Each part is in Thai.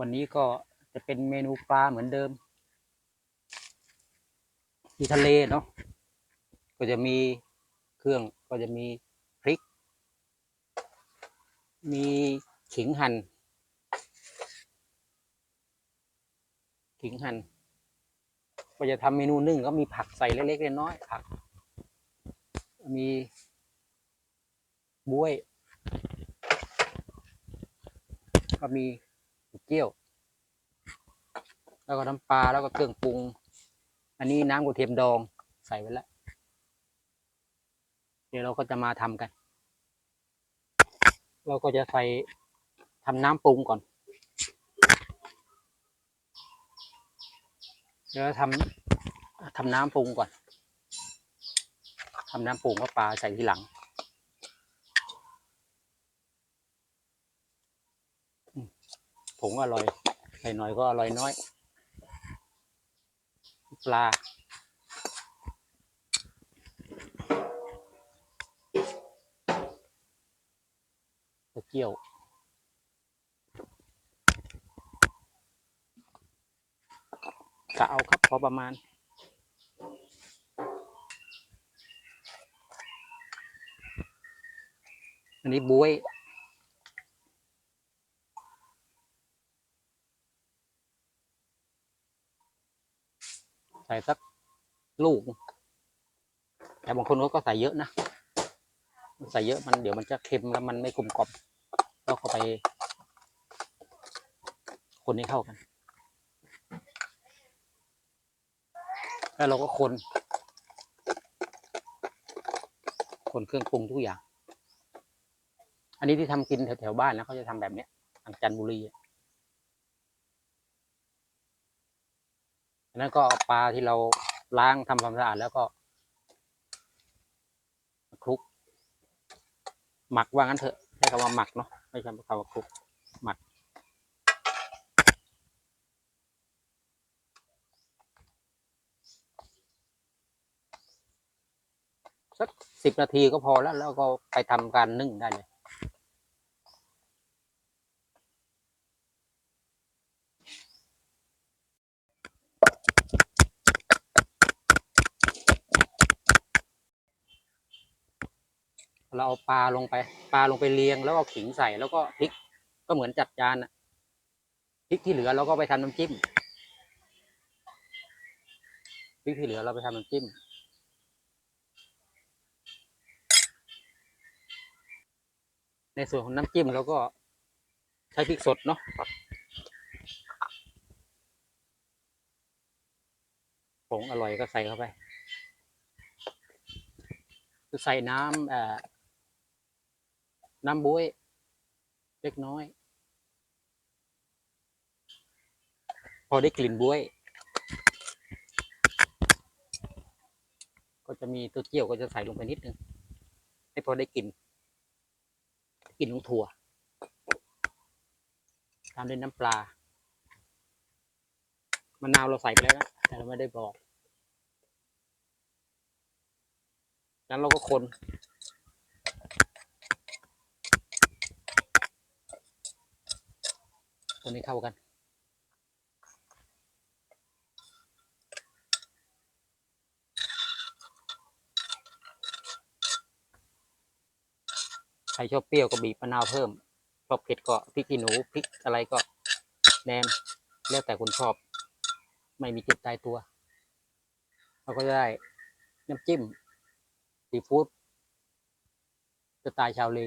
วันนี้ก็จะเป็นเมนูปลาเหมือนเดิมที่ทะเลเนาะก็จะมีเครื่องก็จะมีพริก มีขิงหัน่นขิงหั่นก็จะทำเมนูนึ่งก็มีผักใส่เล็กๆน้อยๆผัก มีบ้วย ก็มี เกี๊ยว แล้วก็น้ำปลาแล้วก็เครื่องปรุง อันนี้น้ำกระเทียมดองใส่ไว้แล้ว เดี๋ยวเราก็จะมาทำกัน เราก็จะใส่ทำน้ำปรุงก่อน เดี๋ยวทำทำน้ำปรุงก่อนทำน้ำปรุงก็ปลาใส่ทีหลัง ผ งอร่อยใส่หน่อยก็อร่อยน้อย ปลา ตะเกียวกะเอาครับพอประมาณอันนี้บวย ใส่สักลูก แต่บางคนเขาก็ใส่เยอะนะใส่เยอะมันเดี๋ยวมันจะเค็มแล้วมันไม่กลมกล่อมแล้วก็ไป คนให้เข้ากัน แล้วเราก็คน คนเครื่องปรุงทุกอย่าง อันนี้ที่ทำกินแถวๆบ้านนะเขาจะทำแบบเนี้ยทางจันทบุรีอะ อันนั้นก็ปลาที่เราล้างทำความสะอาดแล้วก็คลุก หมักว่างั้นเถอะใช้คำว่าหมักเนาะไม่ใช่คำว่าคลุกหมัก สักสิบนาทีก็พอแล้ว แล้วก็ไปทำการนึ่งได้เลย เราเอาปลาลงไป ปลาลงไปเรียงแล้วก็ขิงใส่แล้วก็พริกก็เหมือนจัดจานอะพริกที่เหลือเราก็ไปทำน้ำจิ้มพริกที่เหลือเราไปทำน้ำจิ้มในส่วนของน้ำจิ้มเราก็ใช้พริกสดเนาะผงอร่อยก็ใส่เข้าไปคือใส่น้ำเอ่อ น้ำบ๊วยเล็กน้อย พอได้กลิ่นบ๊วยก็จะมีตัวเจียวก็จะใส่ลงไปนิดนึงให้พอได้กลิ่นกลิ่นของถั่วตามด้วยน้ำปลามะนาวเราใส่ไปแล้วนะแต่เราไม่ได้บอกนั้นเราก็คน คนให้เข้ากัน ใครชอบเปรี้ยวก็บีบมะนาวเพิ่ม ชอบเผ็ดก็พริกขี้หนูพริกอะไรก็แนม แล้วแต่คนชอบ ไม่มีจุดตายตัวเราก็จะได้น้ำจิ้มซีฟู้ดสไตล์ชาวเล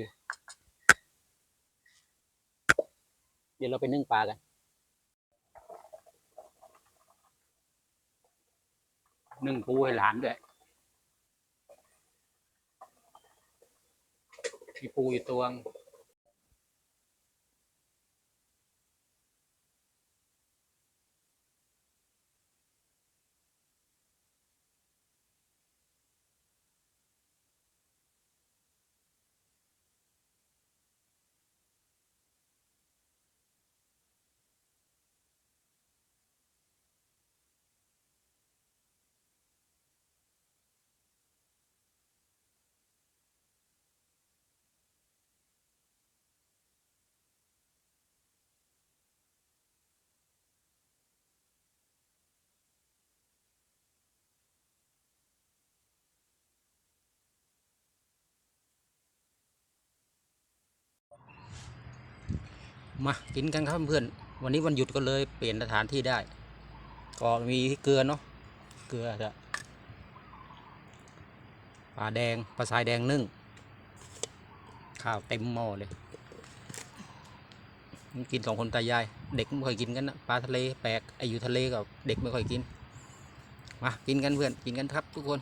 เดี๋ยวเราไปนึ่งปลากัน นึ่งปูให้หลานด้วยมีปูอยู่ตัวง มากินกันครับเพื่อนวันนี้วันหยุดก็เลยเปลี่ยนสถานที่ได้ ก็มีเกลือเนาะเกลือจะปลาแดงปลาสายแดงนึ่งข้าวเต็มหม้อเลยกินสองคนตายาย เด็กไม่ค่อยกินกันนะปลาทะเลแปลกไออยู่ทะเลกับเด็กไม่ค่อยกินมากินกันเพื่อนกินกันครับทุกคน